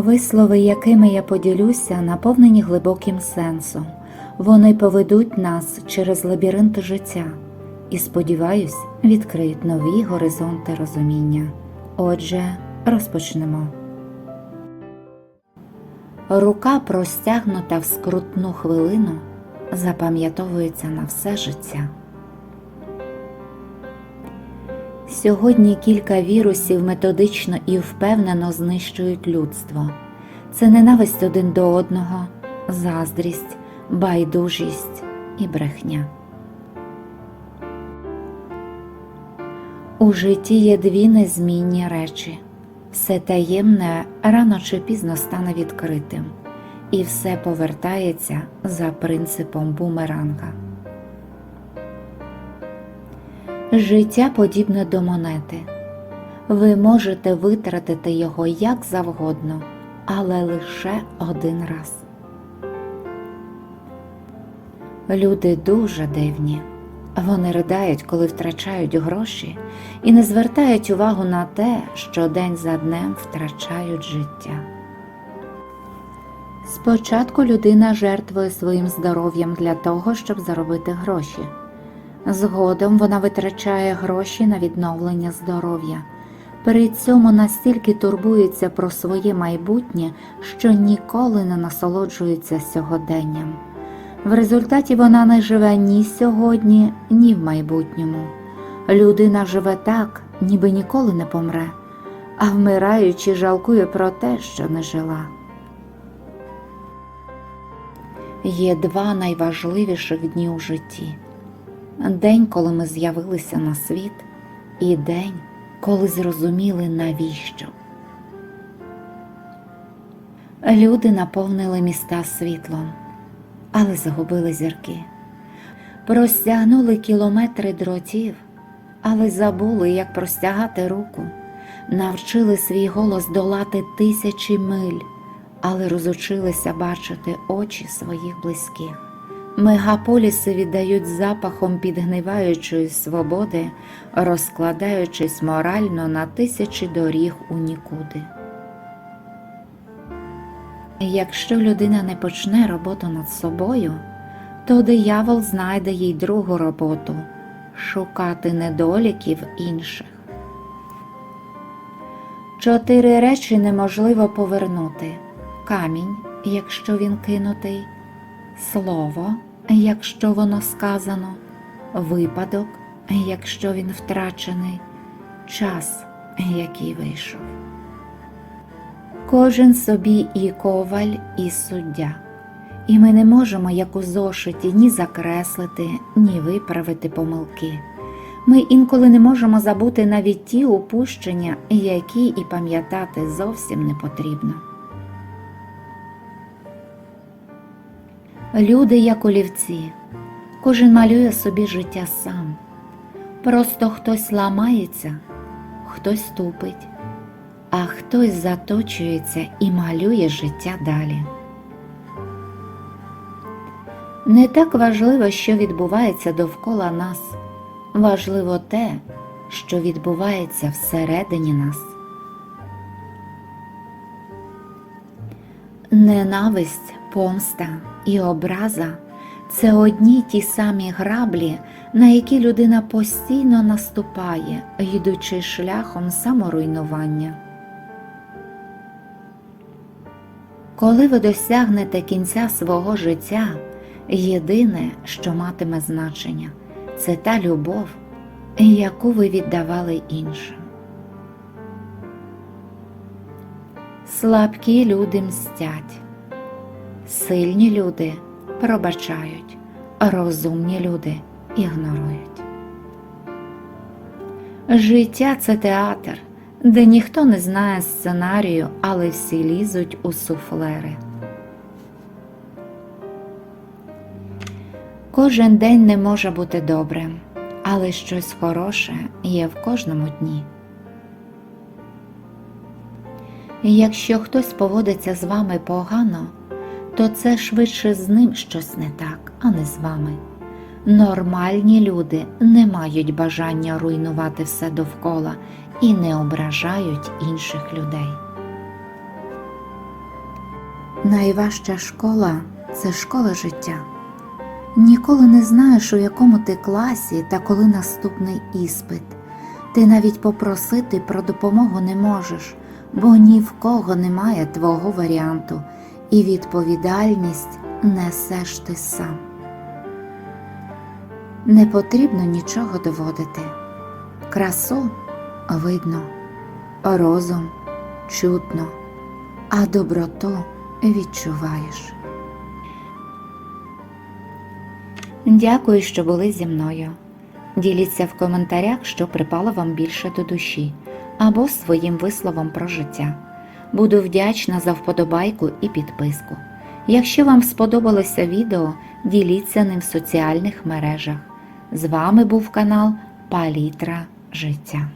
Вислови, якими я поділюся, наповнені глибоким сенсом. Вони поведуть нас через лабіринт життя і, сподіваюсь, відкриють нові горизонти розуміння. Отже, розпочнемо. Рука, простягнута в скрутну хвилину, запам'ятовується на все життя. Сьогодні кілька вірусів методично і впевнено знищують людство. Це ненависть один до одного, заздрість, байдужість і брехня. У житті є дві незмінні речі. Все таємне рано чи пізно стане відкритим, і все повертається за принципом бумеранга. Життя подібне до монети. Ви можете витратити його як завгодно, але лише один раз. Люди дуже дивні. Вони riдають, коли втрачають гроші, і не звертають увагу на те, що день за днем втрачають життя. Спочатку людина жертвує своїм здоров'ям для того, щоб заробити гроші. Згодом вона витрачає гроші на відновлення здоров'я. При цьому настільки турбується про своє майбутнє, що ніколи не насолоджується сьогоденням. В результаті вона не живе ні сьогодні, ні в майбутньому. Людина живе так, ніби ніколи не помре, а вмираючи, жалкує про те, що не жила. Є два найважливіших дні у житті день, коли ми з'явилися на світ, і день, коли зрозуміли, навіщо. Люди наповнили міста світлом, але загубили зірки. Простягнули кілометри дротів, але забули, як простягати руку, навчили свій голос долати тисячі миль, але розучилися бачити очі своїх близьких. Мегаполіси віддають запахом підгниваючої свободи, розкладаючись морально на тисячі доріг у нікуди. Якщо людина не почне роботу над собою, то диявол знайде їй другу роботу шукати недоліків інших. Чотири речі неможливо повернути камінь, якщо він кинутий, слово, якщо воно сказано, випадок, якщо він втрачений, час, який вийшов. Кожен собі і коваль, і суддя, і ми не можемо, як у зошиті, ні закреслити, ні виправити помилки. Ми інколи не можемо забути навіть ті упущення, які і пам'ятати зовсім не потрібно. Люди, як олівці, кожен малює собі життя сам. Просто хтось ламається, хтось тупить, а хтось заточується і малює життя далі. Не так важливо, що відбувається довкола нас, важливо те, що відбувається всередині нас. Ненависть, помста і образа це одні ті самі граблі, на які людина постійно наступає, йдучи шляхом саморуйнування. Коли ви досягнете кінця свого життя, єдине, що матиме значення, це та любов, яку ви віддавали іншим. Слабкі люди мстять, сильні люди пробачають, розумні люди ігнорують. Життя це театр, де ніхто не знає сценарію, але всі лізуть у суфлери. Кожен день не може бути добрим, але щось хороше є в кожному дні. Якщо хтось поводиться з вами погано, то це швидше з ним щось не так, а не з вами. Нормальні люди не мають бажання руйнувати все довкола і не ображають інших людей. Найважча школа це школа життя. Ніколи не знаєш, у якому ти класі та коли наступний іспит. Ти навіть попросити про допомогу не можеш, бо ні в кого немає твого варіанту, і відповідальність несеш ти сам. Не потрібно нічого доводити. Красу видно, розум чутно, а доброту відчуваєш. Дякую, що були зі мною. Діліться в коментарях, що припало вам більше до душі, або своїм висловом про життя. Буду вдячна за вподобайку і підписку. Якщо вам сподобалося відео, діліться ним в соціальних мережах. З вами був канал Палітра Життя.